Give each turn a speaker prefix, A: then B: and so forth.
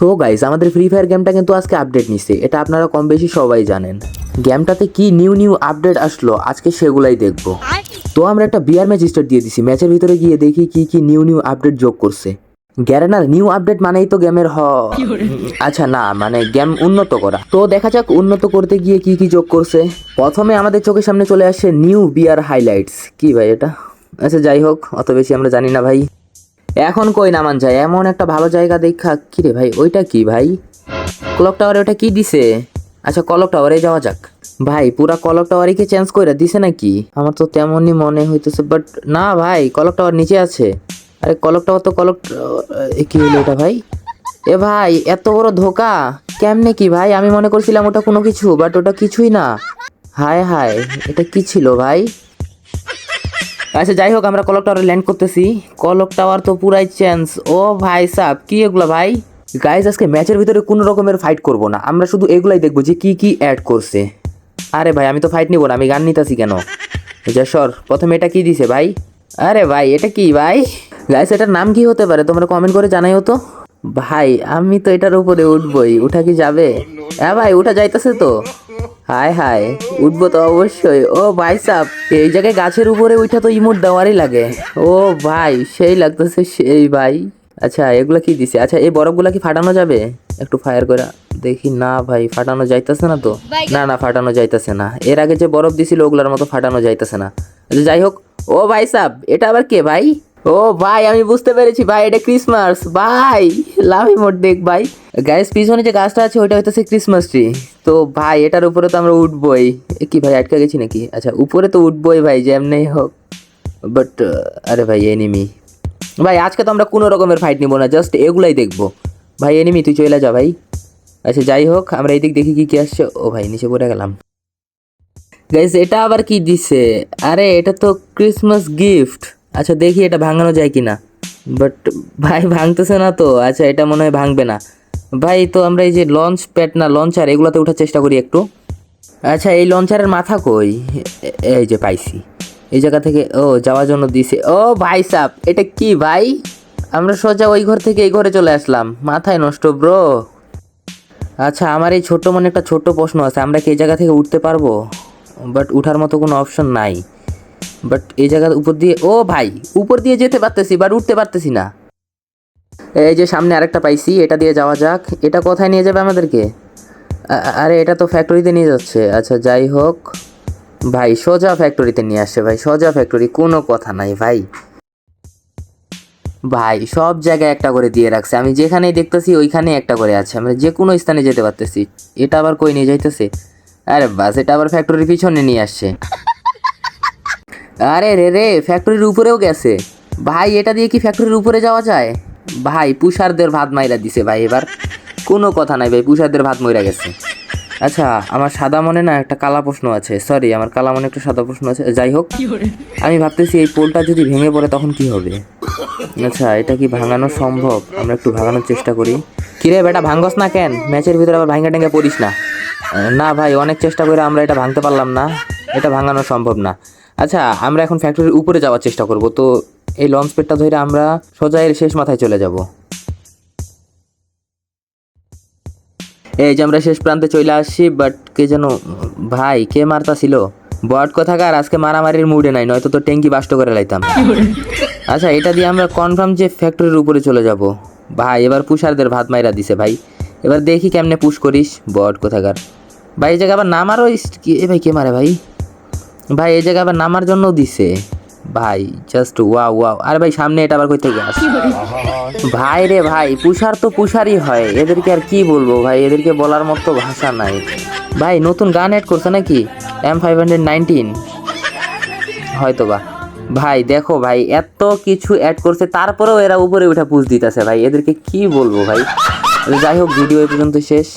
A: So guys আমাদের free fire গেমটা কিন্তু আজকে আপডেট নিছে। এটা আপনারা কম বেশি সবাই জানেন। গেমটাতে কি নিউ নিউ আপডেট আসলো আজকে সেগুলাই দেখব। তো আমরা একটা বিয়ার ম্যাচ স্টার্ট দিয়ে দিছি। ম্যাচের ভিতরে গিয়ে দেখি কি কি নিউ নিউ আপডেট যোগ করছে। গ্যারেনার নিউ আপডেট মানেই তো গেমের হ আচ্ছা না মানে গেম উন্নত করা। তো দেখা যাক উন্নত করতে গিয়ে কি কি যোগ করছে। প্রথমে আমাদের চোখের সামনে চলে আসছে নিউ বিয়ার হাইলাইটস কি ভাই এটা? আচ্ছা যাই হোক অত বেশি আমরা জানি না ভাই। এখন কই নামান যায়? এমন একটা ভালো জায়গা দেখা কি রে ভাই, ওইটা কি ভাই? ক্লক টাওয়ারে ওটা কি দিছে? আচ্ছা কলক টাওয়ারে যাওয়া যাক। ভাই, পুরা কলক টাওয়ারে কি চেঞ্জ করে দিছে নাকি? আমার তো তেমনই মনে হইতেছে বাট না ভাই কলক টাওয়ার নিচে আছে। আরে কলক টাওয়ার তো কলক কি হলো এটা ভাই? এ ভাই, এত বড় ধোকা। কেমনে কি ভাই? আমি মনে করছিলাম ওটা কোনো কিছু বাট ওটা কিছুই না। হায় হায়, এটা কি ছিল ভাই? আচ্ছা যাই হোক, আমরা কলক টাওয়ারে ল্যান্ড করতেছি। কলক টাওয়ার তো পুরাই চেঞ্জ ও ভাই সাব, কি এগুলো ভাই? গাইজ আজকে ম্যাচের ভিতরে কোনো রকমের ফাইট করব না। আমরা শুধু এগুলাই দেখব যে কি কি অ্যাড করছে। আরে ভাই, আমি তো ফাইট নিব না, আমি গান নিতেছি কেন? যশোর প্রথমে এটা কি দিছে ভাই? আরে ভাই, এটা কি ভাই? গাইস এটার নাম কি হতে পারে? তোমরা কমেন্ট করে জানাই হতো ভাই, আমি তো এটার উপরে উঠবই, উঠা কি যাবে? হ্যাঁ ভাই, উঠা যাইতেছে তো। হায় হায় উঠবো তো অবশ্যই। ও ভাই সাব, এই জায়গায় গাছের উপরে উঠা তো ইমোট দেওয়ারই লাগে। ও ভাই, সেই লাগতেছে সেই ভাই। আচ্ছা এগুলা কি দিছে? আচ্ছা এই বরফগুলা কি ফাটানো যাবে? একটু ফায়ার করে দেখি। না ভাই, ফাটানো যাইতেছে না তো। না না, ফাটানো যাইতেছে না। এর আগে যে বরফ দিছিল, ওগুলার মতো ফাটানো যাইতেছে না। আচ্ছা যাই হোক। ও ভাই সাব, এটা আবার কে ভাই? ও ভাই, আমি বুঝতে পেরেছি ভাই, এটা ক্রিসমাস ভাই লাভ মোট দেখ ভাই। গ্যাস পিছনে যে গাছটা আছে, ওইটা হইতেছে ক্রিসমাস ট্রি তো ভাই, এটার উপরে তো আমরা উঠবই। কি ভাই, আটকে গেছি নাকি? আচ্ছা উপরে তো উঠবই ভাই যেমনি হোক। বাট আরে ভাই এনিমি ভাই, আজকে তো আমরা কোনো রকমের ফাইট নিব না জাস্ট এগুলাই দেখব। ভাই এনিমি তুই চলে যা ভাই। আচ্ছা যাই হোক, আমরা এইদিক দেখি কি কি আসছে। ও ভাই, নিচে পড়ে গেলাম। গাইস এটা আবার কি দিছে? আরে, এটা তো ক্রিসমাস গিফট আচ্ছা দেখি এটা ভাঙানো যায় কি না বাট ভাই, ভাঙতেছে না তো। আচ্ছা এটা মনে হয় ভাঙবে না। ভাই, তো আমরা এই যে লঞ্চ প্যাড না লঞ্চার এগুলোতে ওঠার চেষ্টা করি একটু। আচ্ছা এই লঞ্চারের মাথা কই? এই যে পাইছি। এই জায়গা থেকে, ও, যাওয়ার জন্য দিছে। ও, ভাই সাপ এটা কি ভাই? আমরা সোজা ওই ঘর থেকে এই ঘরে চলে আসলাম। মাথায় নষ্ট ব্রো আচ্ছা আমার এই ছোট্ট মনে একটা ছোট্ট প্রশ্ন আছে। আমরা কি এই জায়গা থেকে উঠতে পারব? বাট উঠার মতো কোনো অপশন নাই। বাট এই জায়গার উপর দিয়ে, ও ভাই, উপর দিয়ে যেতে পারতেছি বাট উঠতে পারতেছি না। এই যে সামনে আরেকটা পাইছি, এটা দিয়ে যাওয়া যাক। এটা কোথায় নিয়ে যাবে আমাদেরকে? আরে এটা তো ফ্যাক্টরিতে নিয়ে যাচ্ছে। আচ্ছা যাই হোক। ভাই, সোজা ফ্যাক্টরিতে নিয়ে আসছে ভাই, সোজা ফ্যাক্টরি কোনো কথা নাই ভাই। ভাই, সব জায়গায় একটা করে দিয়ে রাখছে। আমি যেখানেই দেখতেছি, ওইখানেই একটা করে আছে। আমরা যে কোনো স্থানে যেতে পারতেছি। এটা আবার কই নিয়ে যাইতেছে? আরে বাস, এটা আবার ফ্যাক্টরির পিছনে নিয়ে আসছে। আরে রে রে ফ্যাক্টরির উপরেও গেছে। ভাই এটা দিয়ে কি ফ্যাক্টরির উপরে যাওয়া যায়? ভাই পুষারদের ভাত মাইরা দিছে ভাই এবার। কোনো কথা নাই ভাই পুষারদের ভাত মইরা গেছে। আচ্ছা আমার সাদা মনে না একটা কালা প্রশ্ন আছে। সরি আমার কালা মনে একটা সাদা প্রশ্ন আছে। যাই হোক আমি ভাবতেছি এই পোলটা যদি ভেঙে পড়ে তখন কি হবে? আচ্ছা এটা কি ভাঙানো সম্ভব? আমরা একটু ভাঙানোর চেষ্টা করি। কিরে বেটা ভাঙ্গস না কেন? ম্যাচের ভিতরে আবার ভাঙ্গা ট্যাঙ্গা পড়িস না। না ভাই অনেক চেষ্টা করে আমরা এটা ভাঙতে পারলাম না। এটা ভাঙানো সম্ভব না। আচ্ছা আমরা এখন ফ্যাক্টরির উপরে যাওয়ার চেষ্টা করব, তো এই লঞ্চ পেটটা ধরে আমরা সোজা এর শেষ মাথায় চলে যাব। এই যে আমরা শেষ প্রান্তে চলে আসছি বাট কে যেন, ভাই, কে মারতা ছিল বট কোথাকার? আজকে মারামারির মুডে নাই, নয়তো তো ট্যাঙ্কি বাস্ট করে লাইতাম। আচ্ছা এটা দিয়ে আমরা কনফার্ম যে ফ্যাক্টরির উপরে চলে যাব। ভাই, এবার পুষারদের ভাত মাইরা দিছে, ভাই। এবার দেখি কেমনে পুশ করিস, বট কোথাকার। ভাই, এই জায়গা আবার ইস- কি এ ভাই, কে মারে, ভাই? ভাই, এই জায়গা আবার নামার জন্য দিছে। ভাই জাস্ট ওয়াও ওয়াও আরে ভাই, সামনে এটা আবার কই থেকে আস ভাই রে ভাই, পুষার তো পুষারই হয়। এদেরকে আর কি বলব ভাই, এদেরকে বলার মতো ভাষা নাই। ভাই, নতুন গান অ্যাড করছে নাকি? এম ফাইভ হান্ড্রেড নাইনটিন হয়তো বা ভাই, দেখো ভাই, এত কিছু অ্যাড করছে, তারপরেও এরা উপরে উঠা পুষ দিতেছে ভাই। এদেরকে কি বলব ভাই? যাই হোক ভিডিও এই পর্যন্ত শেষ।